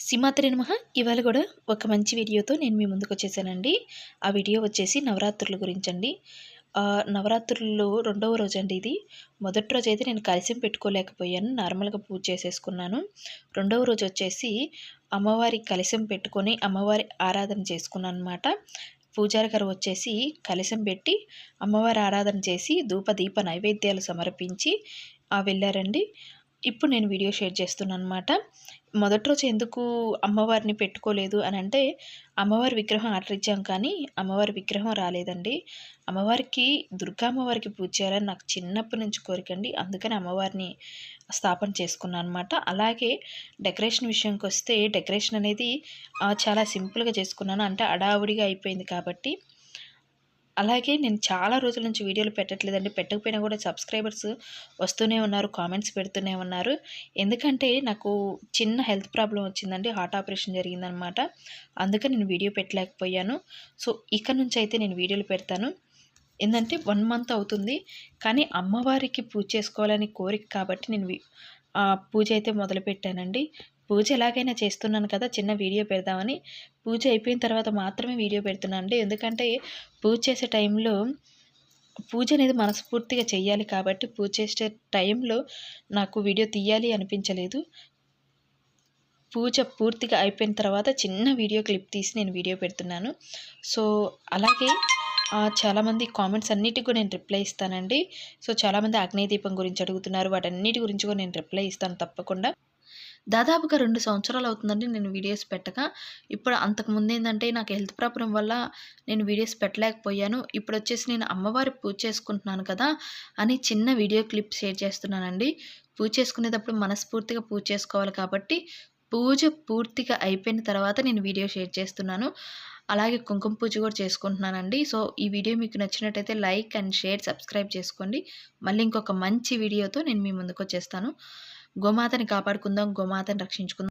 సింహాత్రి నమహ ఇవాళ కూడా ఒక మంచి వీడియోతో నేను మీ ముందుకు వచ్చేసానండి. ఆ వీడియో వచ్చేసి నవరాత్రుల గురించండి. అండి నవరాత్రుల్లో రెండవ రోజు అండి ఇది. మొదటి రోజు అయితే నేను కలిసి పెట్టుకోలేకపోయాను. నార్మల్గా పూజ చేసేసుకున్నాను. రెండవ రోజు వచ్చేసి అమ్మవారి కలశం పెట్టుకొని అమ్మవారి ఆరాధన చేసుకున్నాను అనమాట పూజారి గారు వచ్చేసి కలశం పెట్టి అమ్మవారి ఆరాధన చేసి ధూప దీప నైవేద్యాలు సమర్పించి ఆ వెళ్ళారండి. ఇప్పుడు నేను వీడియో షేర్ చేస్తున్నాను అనమాట మొదటి రోజు ఎందుకు అమ్మవారిని పెట్టుకోలేదు అని అంటే అమ్మవారి విగ్రహం ఆర్డర్ ఇచ్చాం కానీ అమ్మవారి విగ్రహం రాలేదండి. అమ్మవారికి దుర్గా అమ్మవారికి పూజ చేయాలని నాకు చిన్నప్పటి నుంచి కోరికండి అందుకని అమ్మవారిని స్థాపన చేసుకున్నాను అనమాట అలాగే డెకరేషన్ విషయంకి వస్తే డెకరేషన్ అనేది చాలా సింపుల్గా చేసుకున్నాను. అంటే అడావుడిగా అయిపోయింది కాబట్టి అలాగే నేను చాలా రోజుల నుంచి వీడియోలు పెట్టట్లేదండి. పెట్టకపోయినా కూడా సబ్స్క్రైబర్స్ వస్తూనే ఉన్నారు కామెంట్స్ పెడుతూనే ఉన్నారు. ఎందుకంటే నాకు చిన్న హెల్త్ ప్రాబ్లం వచ్చిందండి. హార్ట్ ఆపరేషన్ జరిగిందనమాట. అందుకని నేను వీడియో పెట్టలేకపోయాను. సో ఇక్కడ నుంచి అయితే నేను వీడియోలు పెడతాను. ఏంటంటే వన్ మంత్ అవుతుంది. కానీ అమ్మవారికి పూజ చేసుకోవాలని కోరిక కాబట్టి నేను ఆ, పూజ అయితే మొదలుపెట్టానండి. పూజ ఎలాగైనా చేస్తున్నాను కదా చిన్న వీడియో పెడదామని. పూజ అయిపోయిన తర్వాత మాత్రమే వీడియో పెడుతున్నాను అండి. ఎందుకంటే పూజ చేసే టైంలో పూజ అనేది మనస్ఫూర్తిగా చేయాలి కాబట్టి పూజ చేసే టైంలో నాకు వీడియో తీయాలి అనిపించలేదు. పూజ పూర్తిగా అయిపోయిన తర్వాత చిన్న వీడియో క్లిప్ తీసి నేను వీడియో పెడుతున్నాను. సో అలాగే చాలామంది కామెంట్స్ అన్నిటికి కూడా నేను రిప్లై ఇస్తానండి. సో చాలామంది అగ్నేయ దీపం గురించి అడుగుతున్నారు. వాటన్నిటి గురించి కూడా నేను రిప్లై ఇస్తాను తప్పకుండా. దాదాపుగా రెండు సంవత్సరాలు అవుతుందండి నేను వీడియోస్ పెట్టక. ఇప్పుడు అంతకుముందు ఏంటంటే నాకు హెల్త్ ప్రాబ్లం వల్ల నేను వీడియోస్ పెట్టలేకపోయాను. ఇప్పుడు వచ్చేసి నేను అమ్మవారి పూజ చేసుకుంటున్నాను కదా అని చిన్న వీడియో క్లిప్ షేర్ చేస్తున్నానండి. పూజ చేసుకునేటప్పుడు మనస్ఫూర్తిగా పూజ చేసుకోవాలి కాబట్టి పూజ పూర్తిగా అయిపోయిన తర్వాత నేను వీడియో షేర్ చేస్తున్నాను. అలాగే కుంకుమ పూజ కూడా చేసుకుంటున్నానండి. సో ఈ వీడియో మీకు నచ్చినట్టయితే లైక్ అండ్ షేర్ సబ్స్క్రైబ్ చేసుకోండి. మళ్ళీ ఇంకొక మంచి వీడియోతో నేను మీ ముందుకు వచ్చేస్తాను. గోమాతని కాపాడుకుందాం గోమాతని రక్షించుకుందాం